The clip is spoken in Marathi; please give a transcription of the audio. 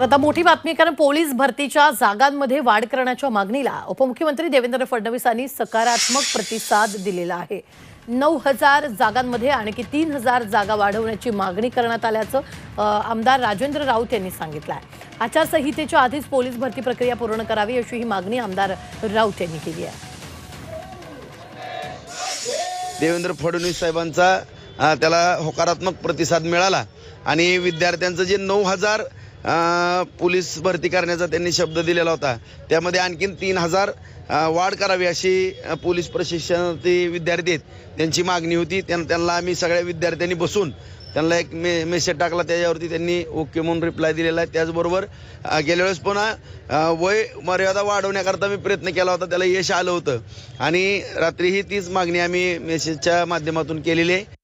आता मोठी बातमी कारण पोलीस भरतीच्या जागांमध्ये वाढ करण्याच्या मागणीला उपमुख्यमंत्री देवेंद्र फडणवीसांनी सकारात्मक प्रतिसाद दिलेला आहे. नऊ हजार जागांमध्ये आणखी तीन हजार जागा वाढवण्याची मागणी करण्यात आल्याचं आमदार राजेंद्र राऊत यांनी सांगितलं आहे. आचारसंहितेच्या आधीच पोलीस भरती प्रक्रिया पूर्ण करावी अशी ही मागणी आमदार राऊत यांनी केली आहे. देवेंद्र फडणवीस साहेबांचा त्याला होकारात्मक प्रतिसाद मिळाला आणि विद्यार्थ्यांचं जे नऊ हजार पोलीस भरती करण्याचा त्यांनी शब्द दिलेला होता. त्यामध्ये आणखीन तीन हजार वाढ करावी अशी पोलीस प्रशिक्षणार्थी विद्यार्थी आहेत. त्यांची मागणी होती. त्यां त्यांना आम्ही सगळ्या विद्यार्थ्यांनी बसून त्यांना एक मे मेसेज टाकला. त्याच्यावरती त्यांनी ओके म्हणून रिप्लाय दिलेला आहे. त्याचबरोबर गेल्या वेळेस पुन्हा वय मर्यादा वाढवण्याकरता मी प्रयत्न केला होता. त्याला यश आलं होतं. आणि रात्रीही तीच मागणी आम्ही मेसेजच्या माध्यमातून केलेली आहे.